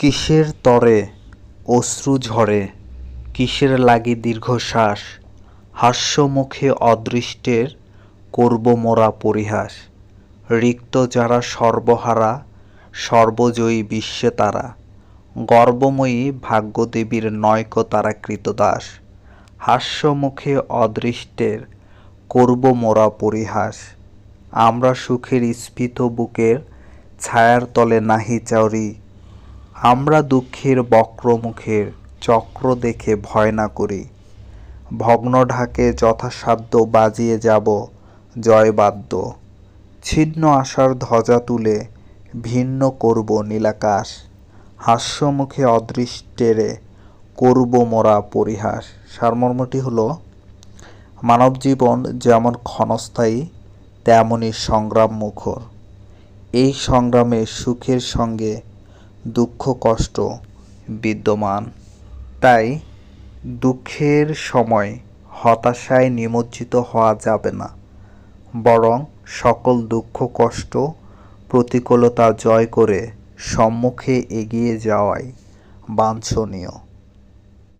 কিসের তরে অশ্রু ঝরে? কিসের লাগি দীর্ঘশ্বাস? হাস্যমুখে অদৃষ্টের করব মোরা পরিহাস। রিক্ত যারা সর্বহারা, সর্বজয়ী বিশ্বে তারা। গর্বময়ী ভাগ্যদেবীর নয়ক তারা কৃতদাস। হাস্যমুখে অদৃষ্টের করব মোরা পরিহাস। আমরা সুখের স্ফীত বুকের ছায়ার তলে নাহি চাওরি আমরা দুঃখের বক্রমুখের চক্র দেখে ভয় না করি। ভগ্ন ঢাকে যথাসাধ্য বাজিয়ে যাব জয়বাদ্য ছিন্ন আশার ধ্বজা তুলে ভিন্ন করব নীলাকাশ। হাস্যমুখে অদৃষ্টেরে করব মোরা পরিহাস। সারমর্মটি হলো, মানব জীবন যেমন ক্ষণস্থায়ী তেমনই সংগ্রাম মুখর। এই সংগ্রামে সুখের সঙ্গে দুঃখ, কষ্ট বিদ্যমান। তাই দুঃখের সময় হতাশায় নিমজ্জিত হওয়া যাবে না। বরং সকল দুঃখ, কষ্ট, প্রতিকূলতা জয় করে সম্মুখে এগিয়ে যাওয়াই বাঞ্ছনীয়।